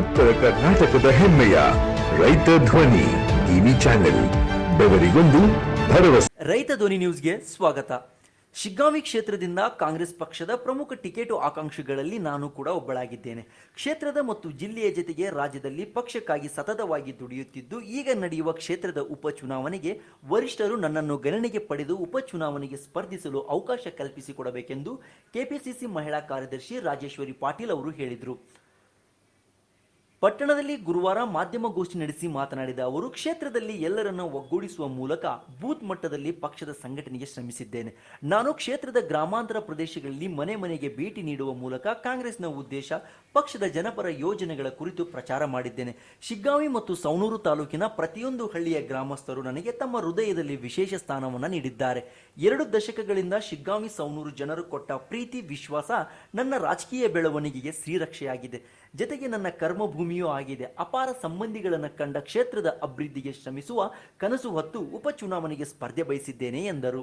ಉತ್ತರ ಕರ್ನಾಟಕದ ಹೆಮ್ಮೆಯ ರೈತ ಧ್ವನಿ ಟಿವಿ ಚಾನೆಲ್, ಬೆವರಿಗೊಂದು ಭರವಸೆ. ರೈತ ಧ್ವನಿ ನ್ಯೂಸ್ಗೆ ಸ್ವಾಗತ. ಶಿಗ್ಗಾಂವಿ ಕ್ಷೇತ್ರದಿಂದ ಕಾಂಗ್ರೆಸ್ ಪಕ್ಷದ ಪ್ರಮುಖ ಟಿಕೆಟು ಆಕಾಂಕ್ಷಿಗಳಲ್ಲಿ ನಾನು ಕೂಡ ಒಬ್ಬಳಾಗಿದ್ದೇನೆ. ಕ್ಷೇತ್ರದ ಮತ್ತು ಜಿಲ್ಲೆಯ ಜೊತೆಗೆ ರಾಜ್ಯದಲ್ಲಿ ಪಕ್ಷಕ್ಕಾಗಿ ಸತತವಾಗಿ ದುಡಿಯುತ್ತಿದ್ದು, ಈಗ ನಡೆಯುವ ಕ್ಷೇತ್ರದ ಉಪಚುನಾವಣೆಗೆ ವರಿಷ್ಠರು ನನ್ನನ್ನು ಗಣನೆಗೆ ಪಡೆದು ಉಪಚುನಾವಣೆಗೆ ಸ್ಪರ್ಧಿಸಲು ಅವಕಾಶ ಕಲ್ಪಿಸಿಕೊಡಬೇಕೆಂದು ಕೆಪಿಸಿಸಿ ಮಹಿಳಾ ಕಾರ್ಯದರ್ಶಿ ರಾಜೇಶ್ವರಿ ಪಾಟೀಲ್ ಅವರು ಹೇಳಿದರು. ಪಟ್ಟಣದಲ್ಲಿ ಗುರುವಾರ ಮಾಧ್ಯಮಗೋಷ್ಠಿ ನಡೆಸಿ ಮಾತನಾಡಿದ ಅವರು, ಕ್ಷೇತ್ರದಲ್ಲಿ ಎಲ್ಲರನ್ನು ಒಗ್ಗೂಡಿಸುವ ಮೂಲಕ ಬೂತ್ ಮಟ್ಟದಲ್ಲಿ ಪಕ್ಷದ ಸಂಘಟನೆಗೆ ಶ್ರಮಿಸಿದ್ದೇನೆ. ನಾನು ಕ್ಷೇತ್ರದ ಗ್ರಾಮಾಂತರ ಪ್ರದೇಶಗಳಲ್ಲಿ ಮನೆ ಮನೆಗೆ ಭೇಟಿ ನೀಡುವ ಮೂಲಕ ಕಾಂಗ್ರೆಸ್ನ ಉದ್ದೇಶ ಪಕ್ಷದ ಜನಪರ ಯೋಜನೆಗಳ ಕುರಿತು ಪ್ರಚಾರ ಮಾಡಿದ್ದೇನೆ. ಶಿಗ್ಗಾವಿ ಮತ್ತು ಸೌನೂರು ತಾಲೂಕಿನ ಪ್ರತಿಯೊಂದು ಹಳ್ಳಿಯ ಗ್ರಾಮಸ್ಥರು ನನಗೆ ತಮ್ಮ ಹೃದಯದಲ್ಲಿ ವಿಶೇಷ ಸ್ಥಾನವನ್ನು ನೀಡಿದ್ದಾರೆ. ಎರಡು ದಶಕಗಳಿಂದ ಶಿಗ್ಗಾವಿ ಸೌನೂರು ಜನರು ಕೊಟ್ಟ ಪ್ರೀತಿ, ವಿಶ್ವಾಸ ನನ್ನ ರಾಜಕೀಯ ಬೆಳವಣಿಗೆಗೆ ಶ್ರೀರಕ್ಷೆಯಾಗಿದೆ. ಜತೆಗೆ ನನ್ನ ಕರ್ಮಭೂಮಿಯೂ ಆಗಿದೆ. ಅಪಾರ ಸಂಬಂಧಿಗಳನ್ನು ಕಂಡ ಕ್ಷೇತ್ರದ ಅಭಿವೃದ್ಧಿಗೆ ಶ್ರಮಿಸುವ ಕನಸು ಹೊತ್ತು ಉಪಚುನಾವಣೆಗೆ ಸ್ಪರ್ಧೆ ಬಯಸಿದ್ದೇನೆ ಎಂದರು.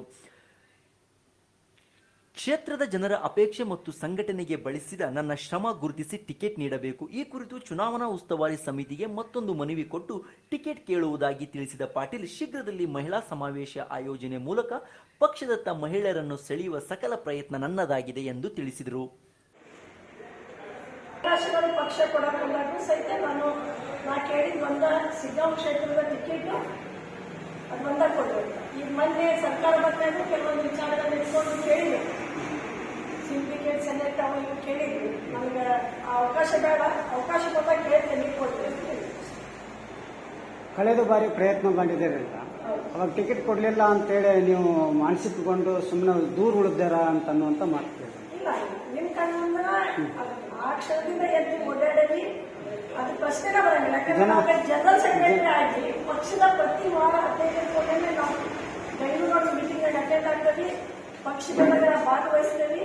ಕ್ಷೇತ್ರದ ಜನರ ಅಪೇಕ್ಷೆ ಮತ್ತು ಸಂಘಟನೆಗೆ ಬಳಸಿದ ನನ್ನ ಶ್ರಮ ಗುರುತಿಸಿ ಟಿಕೆಟ್ ನೀಡಬೇಕು. ಈ ಕುರಿತು ಚುನಾವಣಾ ಉಸ್ತುವಾರಿ ಸಮಿತಿಗೆ ಮತ್ತೊಂದು ಮನವಿ ಕೊಟ್ಟು ಟಿಕೆಟ್ ಕೇಳುವುದಾಗಿ ತಿಳಿಸಿದ ಪಾಟೀಲ್, ಶೀಘ್ರದಲ್ಲಿ ಮಹಿಳಾ ಸಮಾವೇಶ ಆಯೋಜನೆ ಮೂಲಕ ಪಕ್ಷದತ್ತ ಮಹಿಳೆಯರನ್ನು ಸೆಳೆಯುವ ಸಕಲ ಪ್ರಯತ್ನ ನನ್ನದಾಗಿದೆ ಎಂದು ತಿಳಿಸಿದರು. ಅವಕಾಶಗಳು ಪಕ್ಷ ಕೊಡೋಕ್ಕಾಗೂ ಸಹಿತ ನಾನು ನಾ ಕೇಳಿದ ಒಂದ ಸಿಗ್ಗಾಂವ್ ಕ್ಷೇತ್ರದ ಟಿಕೆಟ್ ಅದು ಒಂದ ಕೊಡಬೇಕು. ಈಗ ಮೊನ್ನೆ ಸರ್ಕಾರ ಬಂದಾಗ ಕೆಲವೊಂದು ವಿಚಾರಗಳನ್ನ ಇಟ್ಕೊಂಡು ಕೇಳಿದ್ವಿ ಸಿಂಡಿಕೇಟ್ ಸೆನೆಟ್ ಅವು ಇವು ಕೇಳಿದ್ವಿ. ನಮ್ಗೆ ಆ ಅವಕಾಶ ಬೇಡ ಅವಕಾಶ ಕೊಟ್ಟಾಗ ಕೇಳ್ತೇನೆ ನೀವು ಕೊಡ್ತೀನಿ. ಕಳೆದ ಬಾರಿ ಪ್ರಯತ್ನ ಅಂತ ಅವಾಗ ಟಿಕೆಟ್ ಕೊಡಲಿಲ್ಲ ಅಂತೇಳಿ ನೀವು ಮಾನಸಿಕಗೊಂಡು ಸುಮ್ಮನೆ ದೂರ ಉಳಿದಾರ ಅಂತ ಅನ್ನುವಂತ ಮಾಡ್ತೀವಿ. ಇಲ್ಲ ನಿಮ್ ಕಣ್ಣಿಂದ ಆ ಕ್ಷಣದಿಂದ ಎದ್ದು ಓಡಾಡಲಿ. ಅದು ಪ್ರಶ್ನೆನೇ ಬರಂಗಿಲ್ಲ ಯಾಕಂದ್ರೆ ನಾವು ಜನರಲ್ ಸೆಕ್ರೆಟರಿ ಆಗಿ ಪಕ್ಷದ ಪ್ರತಿ ವಾರ ಹದಿನೈದು ಕೊಟ್ಟೆ ನಾವು ಬೆಂಗಳೂರು ಮೀಟಿಂಗ್ ಅಟೆಂಡ್ ಆಗ್ತೀವಿ. ಪಕ್ಷದೊಳಗ ಭಾಗವಹಿಸ್ತೀವಿ.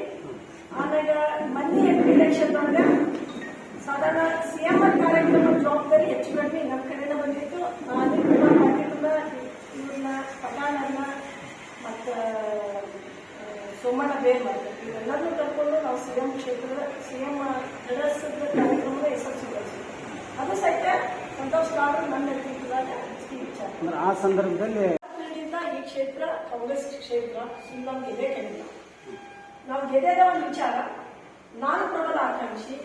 ಆಮ್ಯಾಗ ಮೊನ್ನೆ ಎಂ ಪಿ ಎಲೆಕ್ಷನ್ ಒಳಗ ಸಾಧಾರಣ ಸಿಎಂ ಕಾರ್ಯಕ್ರಮ ಜವಾಬ್ದಾರಿ ಹೆಚ್ಚು ಕಡಿಮೆ ನಮ್ಮ ಕಡೆಯಿಂದ ಬಂದಿತ್ತು. ನಾನು ಕೂಡ ಪಾಟೀಲ್ನ ಇವ್ರನ್ನ ಪಟಾಣನ್ನ ಮತ್ತು ಸೋಮಣ್ಣ ಬೇರ್ ಮಾಡ್ತೀವಿ ಇವೆಲ್ಲರನ್ನೂ ಕರ್ಕೊಂಡು ನಾವು ಸಿಎಂ ಕ್ಷೇತ್ರದ ಸಿಎಂ ನಡೆಸಿದ ಕಾರ್ಯಕ್ರಮದ ಯಶಸ್ವಿಗೊಳಿಸಿದ್ವಿ ಅದು ಸಹಿತ ಸಂತೋಷ್ ಕಾರು ನನ್ನ ವಿಚಾರ ಅಂದ್ರೆ ಆ ಸಂದರ್ಭದಲ್ಲಿ ಈ ಕ್ಷೇತ್ರ ಕಾಂಗ್ರೆಸ್ ಕ್ಷೇತ್ರ ಸುಮ್ಮನೆ ಗೆದೆ ಖಂಡಿತ. ನಾವು ಗೆದ್ದದ ಒಂದು ವಿಚಾರ, ನಾನು ಪ್ರಬಲ ಆಕಾಂಕ್ಷಿ.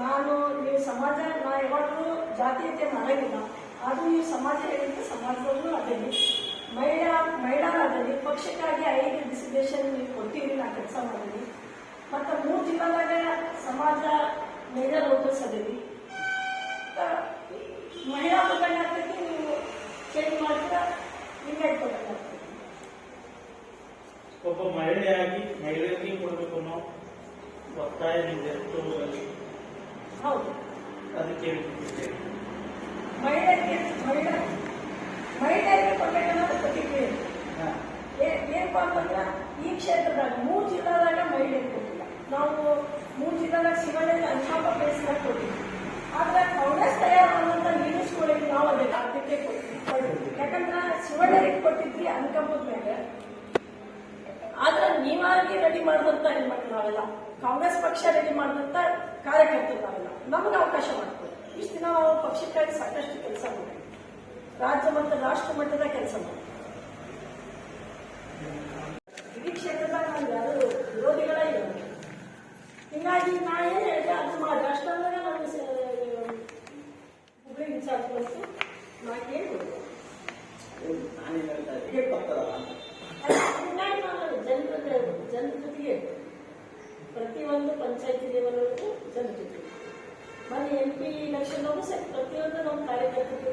ನಾನು ನೀವು ಸಮಾಜ, ನಾ ಯಾವಾಗಲೂ ಜಾತೀಯತೆ ಮಾಡಂಗಿಲ್ಲ ಆದರೂ ನೀವು ಸಮಾಜ ಹೇಳಿದ್ರೆ ಸಮಾಜದಲ್ಲೂ ಅದೇನೆ ಮಹಿಳಾ, ಮಹಿಳಾರಾದಲ್ಲಿ ಪಕ್ಷಕ್ಕಾಗಿ ಐದು ಡಿಸಿಗ್ನೇಷನ್ ನೀವು ಕೊಟ್ಟಿರಿ ನಾ ಕೆಲಸ ಮಾಡೀನಿ ಮತ್ತು ಮೂರು ಜಿಲ್ಲಾದಾಗ ಸಮಾಜ ಮಹಿಳಾ ಲೋಕಸ್ ಅದೇವಿ ಮಹಿಳಾ ಮುಖಂಡ ಆಗ್ತೈತಿ ನೀವು ಚೇಂಜ್ ಮಾಡಿದ್ರೆ ನಿಮ್ಗೆ ಪ್ರಕರಣ ಒಬ್ಬ ಮಹಿಳೆಯಾಗಿ ಮಹಿಳೆಯರಿಗೆ ಕೊಡಬೇಕು ಅನ್ನೋ ಒತ್ತಾಯ ನಿಮ್ಗೆ ಹೌದು. ಅದಕ್ಕೆ. ಮಹಿಳೆಯರಿಗೆ ಮಹಿಳಾ ಮಹಿಳೆಯರಿಗೆ ಕೊಡಬೇಕನ್ನೋದು ಪ್ರತಿಕ್ರಿಯೆ. ಏ- ಏನಪ್ಪಾ ಅಂತಂದ್ರೆ ಈ ಕ್ಷೇತ್ರದಾಗ ಮೂರು ಜಿಲ್ಲಾದಾಗ ಮಹಿಳೆಯರಿಗೆ ನಾವು ಮೂರು ಜಿಲ್ಲಾದಾಗ ಶಿವನಲ್ಲಿ ಅನುಶಾಪ ಪ್ಲೇಸ್ ಕೊಟ್ಟಿದ್ವಿ ಆದ್ರೆ ಕಾಂಗ್ರೆಸ್ ತಯಾರಾದಂತ ನಿಲ್ಲಿಸ್ಕೊಳ್ಳಿ ನಾವು ಅದಕ್ಕೆ ಆದ್ಯತೆ ಕೊಟ್ಟಿದ್ವಿ. ಯಾಕಂದ್ರೆ ಶಿವಣ್ಣರಿಗೆ ಕೊಟ್ಟಿದ್ವಿ ಅನ್ಕಂಬದ ಮೇಲೆ. ಆದ್ರೆ ನೀವಾಗಿ ರೆಡಿ ಮಾಡಿದಂತ ಹೆಣ್ಮಕ್ಳು ನಾವೆಲ್ಲ ಕಾಂಗ್ರೆಸ್ ಪಕ್ಷ ರೆಡಿ ಮಾಡಿದಂತ ಕಾರ್ಯಕರ್ತರು ನಾವೆಲ್ಲ ನಮ್ಗೆ ಅವಕಾಶ ಮಾಡ್ಕೊಡಿ. ಇಷ್ಟು ದಿನ ನಾವು ಪಕ್ಷಕ್ಕಾಗಿ ಸಾಕಷ್ಟು ಕೆಲಸ ಮಾಡಿದ್ವಿ ರಾಜ್ಯ ಮತ್ತು ರಾಷ್ಟ್ರ ಮಟ್ಟದ ಕೆಲಸ ಮಾಡಿದ್ವಿ ಇಡೀ ಕ್ಷೇತ್ರದಾಗ ನಾವು ಯಾರು ವಿರೋಧಿಗಳೇ ಇಲ್ಲ ಹೀಗಾಗಿ ನಾ ಏನ್ ಹೇಳಿದೆ ಅದು ಮಾಡಿ ಅಷ್ಟಂದ್ರೆ ನಾನು ಹುಬ್ಳಿ ಇನ್ಚಾರ್ಜ್ ಬಂತು ನಾ ಕೇಳ್ಬೋದು ಹೀಗಾಗಿ ನಾನು ಜನರ ಜನರ ಜೊತೆಗೆ ಪ್ರತಿಯೊಂದು ಪಂಚಾಯತಿ ಲೆವೆಲ್ವರೆಗೂ ಜನರ ಜೊತೆಗೆ ಮೊನ್ನೆ ಎಂ ಪಿ ಇಲೆಕ್ಷನ್ ನಮ್ಮ ಕಾರ್ಯಕರ್ತರ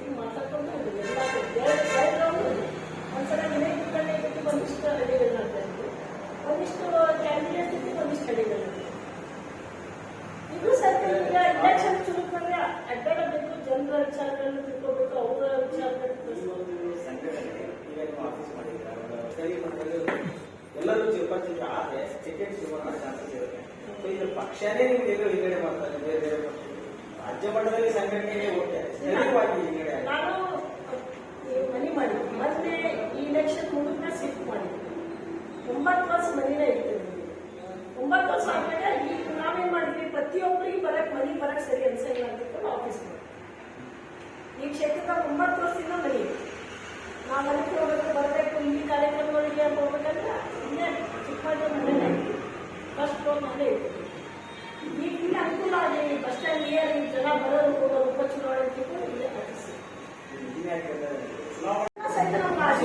ಪಕ್ಷನೇ ನಿಮ್ಗೆ ಎಲ್ಲೋ ಹಿನ್ನಡೆ ಮಾಡ್ತಾರೆ ಬೇರೆ ಬೇರೆ ಪಕ್ಷ ರಾಜ್ಯ ಮಟ್ಟದಲ್ಲಿ ಸಂಘಟನೆಗೆ ಹೋಗ್ತಾರೆ ಸ್ಥಳೀಯವಾಗಿ ಹಿನ್ನಡೆ. ನಾನು ಮನಿ ಮತ್ತೆ ಈ ಇಲೆಕ್ಷನ್ ಮುಗಿದ ಶಿಫ್ಟ್ ಮಾಡಿದ್ವಿ ಒಂಬತ್ತು ವರ್ಷ ಮನಿನೇ ಇತ್ತು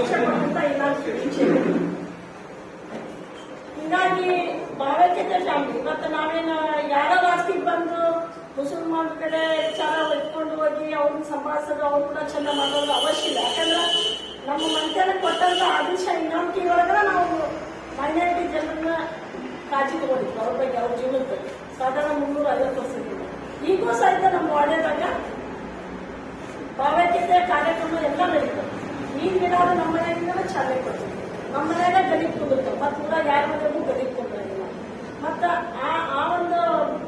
ನಮ್ಗೆ ಆ ಶಿಕ್ಷೆ. ಹಿಂಗಾಗಿ ಮತ್ತೆ ನಾವೇನು ಯಾರೋ ಆಸ್ತಿಗೆ ಬಂದು ಮುಸಲ್ಮಾನ್ ಕಡೆ ವಿಚಾರ ಎತ್ಕೊಂಡು ಹೋಗಿ ಅವ್ರನ್ನ ಸಂಭಾಳಿಸೋದು ಅವ್ರು ಕೂಡ ಚಂದ ಮಾಡೋದು ಅವಶ್ಯ ಇಲ್ಲ. ಯಾಕಂದ್ರೆ ನಮ್ಮ ಮಂತ್ಯಾನ ಕೊಟ್ಟಂತ ಆದೇಶ ಇನ್ನೊಂದು ಒಳಗಡೆ ನಾವು ಮೈನಾರಿಟಿ ಜನರನ್ನ ಕಾಳಜಿ ತಗೊಂಡಿದ್ವಿ ಅವ್ರ ಬಗ್ಗೆ, ಅವ್ರ ಜೀವನದ ಬಗ್ಗೆ. ಸಾಧಾರಣ ಮುನ್ನೂರ ಐವತ್ತು ವರ್ಷ ಈಗೂ ಸಹಿತ ನಮ್ಮ ವಾರ್ಡ್ಯದಾಗ ಭಾವೈಕ್ಯತೆ ಕಾರ್ಯಕ್ರಮ ಎಲ್ಲ ನಡೀತದೆ ಈ ದಿನ ನಮ್ಮ ಮನೆಯಿಂದ ಚಾಲನೆ ಕೊಡ್ತೀವಿ ನಮ್ಮ ಮನೆಯಾಗ ಗಣಿತ ಕುಂದಿರ್ತಾವೆ ಮತ್ತು ಕೂಡ ಯಾರ ಮನೆಗೂ ಗಣಿತ ಕುಂದಿರಂಗಿಲ್ಲ ಮತ್ತ ಆ ಆ ಒಂದು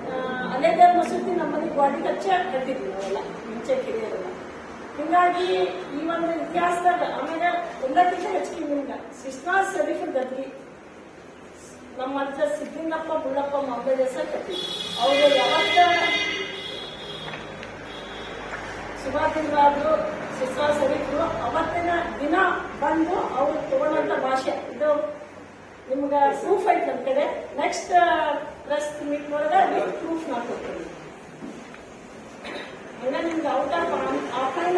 ಆ, ಅಲೆದೇವ್ರ ಮಸೂತಿ ನಮ್ಮ ಮನೆಗೆ ಬಾಡಿ ಕಚ್ಚ ಕಟ್ಟಿದ್ವಿ ನಾವೆಲ್ಲ ಮುಂಚೆ ಕಿರಿಯರೆಲ್ಲ. ಹಿಂಗಾಗಿ ಈ ಒಂದು ಇತಿಹಾಸದಾಗ ಆಮೇಲೆ ಒಂದಕ್ಕಿಂತ ಹೆಚ್ಚಿಗೆ ನಿಮ್ಗೆ ಕೃಷ್ಣಾ ಶರೀಫ್ ಗದ್ದಿ ನಮ್ಮ ಅಜ್ಜ ಸಿದ್ದಿಂಗಪ್ಪ ಬುಳ್ಳಪ್ಪ ಮಬ್ಬದೇಶ ಕಟ್ಟಿದ್ವಿ. ಅವರು ಯಾವತ್ತ ಸುಭಾಷಿಂದ್ರಾದ್ರು ಸಿಸ್ವಾ ಸರೀಫ್ರು ಅವತ್ತಿನ ದಿನ ಬಂದು ಅವ್ರು ತಗೊಂಡಂತ ಭಾಷೆ. ಇದು ನಿಮ್ಗೆ ಪ್ರೂಫ್ ಐತೆ ನಮ್ ಕಡೆ. ನೆಕ್ಸ್ಟ್ ಪ್ರೆಸ್ ಮೀಟ್ ಮಾಡಿದ್ರೆ ವಿತ್ ಪ್ರೂಫ್ ನಾವು ಕೊಡ್ತೀವಿ ಇಲ್ಲ ನಿಮ್ಗೆ ಔಟ್ ಆಫ್ ಆಫ್ಲೈನ್